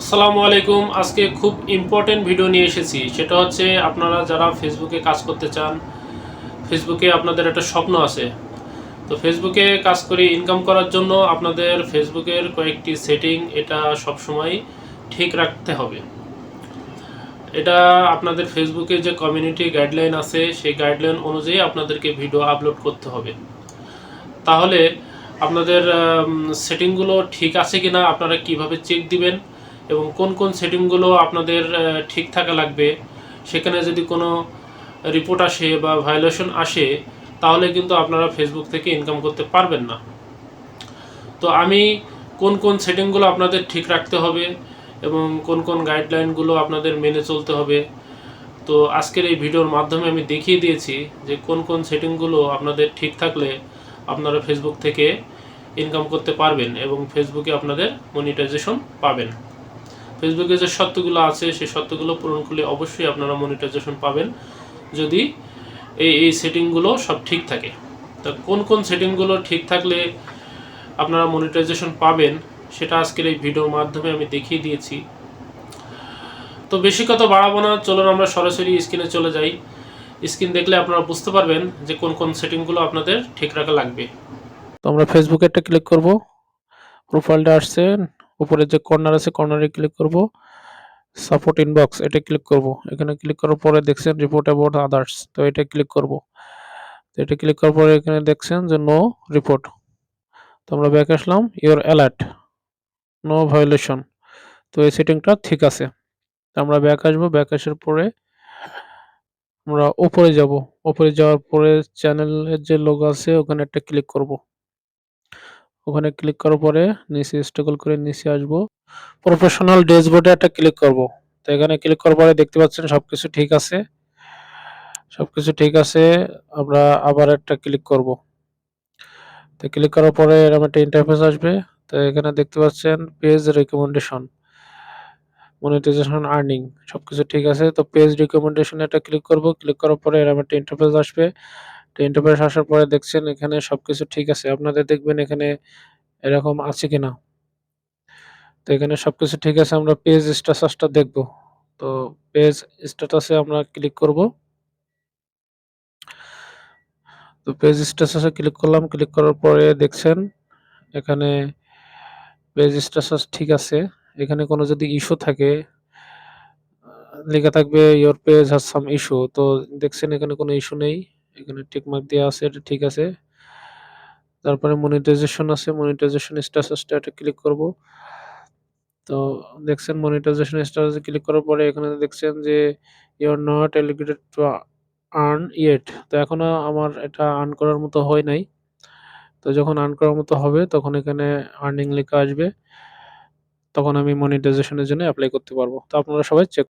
আসসালামু আলাইকুম। আজকে খুব ইম্পর্টেন্ট ভিডিও নিয়ে এসেছি। সেটা হচ্ছে আপনারা যারা ফেসবুকে কাজ করতে চান ফেসবুকে আপনাদের একটা স্বপ্ন আছে। তো ফেসবুকে কাজ করে ইনকাম করার জন্য আপনাদের ফেসবুকের কয়েকটি সেটিং এটা সবসময় ঠিক রাখতে হবে। এটা আপনাদের ফেসবুকে যে কমিউনিটি গাইডলাইন আছে, সেই গাইডলাইন অনুযায়ী আপনাদেরকে ভিডিও আপলোড করতে হবে। তাহলে আপনাদের সেটিংগুলো ঠিক আছে কিনা আপনারা কীভাবে চেক দিবেন? এবং কোন কোন সেটিংগুলো আপনাদের ঠিক থাকা লাগবে, সেখানে যদি কোনো রিপোর্ট আসে বা ভায়োলেশন আসে, তাহলে কিন্তু আপনারা ফেসবুক থেকে ইনকাম করতে পারবেন না। তো আমি কোন কোন সেটিংগুলো আপনাদের ঠিক রাখতে হবে এবং কোন কোন গাইডলাইনগুলো আপনাদের মেনে চলতে হবে, তো আজকের এই ভিডিওর মাধ্যমে আমি দেখিয়ে দিয়েছি যে কোন কোন সেটিংগুলো আপনাদের ঠিক থাকলে আপনারা ফেসবুক থেকে ইনকাম করতে পারবেন এবং ফেসবুকে আপনাদের মনিটাইজেশন পাবেন। ফেসবুকে যে শর্তগুলো আছে, সেই শর্তগুলো পূরণ করলে অবশ্যই আপনারা মনিটাইজেশন পাবেন যদি এই এই সেটিংগুলো সব ঠিক থাকে। তা কোন কোন সেটিংগুলো ঠিক থাকলে আপনারা মনিটাইজেশন পাবেন, সেটা আজকের এই ভিডিওর মাধ্যমে আমি দেখিয়ে দিয়েছি। তো বেশি কথা বাড়াবো না, চলুন আমরা সরাসরি স্ক্রিনে চলে যাই। স্ক্রিন দেখলে আপনারা বুঝতে পারবেন যে কোন কোন সেটিংগুলো আপনাদের ঠিক রাখা লাগবে। তো আমরা ফেসবুকে একটা ক্লিক করব প্রোফাইলটা আসছে উপরে যে কর্নার আছে কর্নারে ক্লিক করব সাপোর্ট ইনবক্স এটা ক্লিক করব। এখানে ক্লিক করার পরে দেখছেন রিপোর্ট অ্যাবাউট আদার্স তো এটা ক্লিক করব। তো এটা ক্লিক করার পরে এখানে দেখছেন যে নো রিপোর্ট তো আমরা ব্যাক আসলাম ইওর অ্যালার্ট নো ভায়োলেশন তো এই সেটিংটা ঠিক আছে। আমরা ব্যাক আসব ব্যাক আসার পরে আমরা উপরে যাব। উপরে যাওয়ার পরে চ্যানেলের যে লোগো আছে, ওখানে একটা ক্লিক করব। ওখানে ক্লিক করার পরে নিচে স্ট্রাগল করে নিচে আসব। প্রফেশনাল ড্যাশবোর্ডে একটা ক্লিক করব। তো এখানে ক্লিক করার পরে দেখতে পাচ্ছেন সবকিছু ঠিক আছে। সবকিছু ঠিক আছে, আমরা আবার একটা ক্লিক করব। তো ক্লিক করার পরে এরকম একটা ইন্টারফেস আসবে। তো এখানে দেখতে পাচ্ছেন পেজ রেকমেন্ডেশন মনিটাইজেশন আর্নিং সবকিছু ঠিক আছে। তো পেজ রিকমেন্ডেশনে একটা ক্লিক করব। ক্লিক করার পরে এরকম একটা ইন্টারফেস আসবে। তো ইন্টারফেস আসার পরে দেখছেন এখানে সবকিছু ঠিক আছে। আপনাদের দেখবেন এখানে এরকম আছে কিনা? তো এখানে সবকিছু ঠিক আছে, আমরা পেজ স্ট্যাটাসটা দেখব। তো পেজ স্ট্যাটাসে আমরা ক্লিক করব। তো পেজ স্ট্যাটাসে ক্লিক করলাম ক্লিক করার পরে দেখছেন এখানে পেজ স্ট্যাটাস ঠিক আছে। এখানে কোনো যদি ইস্যু থাকে লেখা থাকবে your page has some issue তো দেখছেন এখানে কোনো ইস্যু নেই। এখানে টিক মার্ক দেওয়া আছে, এটা ঠিক আছে। তারপরে মনিটাইজেশন আছে মনিটাইজেশন স্ট্যাটাসটা এটা ক্লিক করব। তো দেখছেন মনিটাইজেশন স্ট্যাটাসে ক্লিক করার পরে এখানে দেখছেন যে ইউ আর নট এলিগেটেড টু আর্ন ইয়েট তো এখনও আমার এটা আর্ন করার মতো হয় নাই। তো যখন আর্ন করার মতো হবে, তখন এখানে আর্নিং লেখা আসবে। তখন আমি মনিটাইজেশনের জন্য অ্যাপ্লাই করতে পারব। তো আপনারা সবাই চেক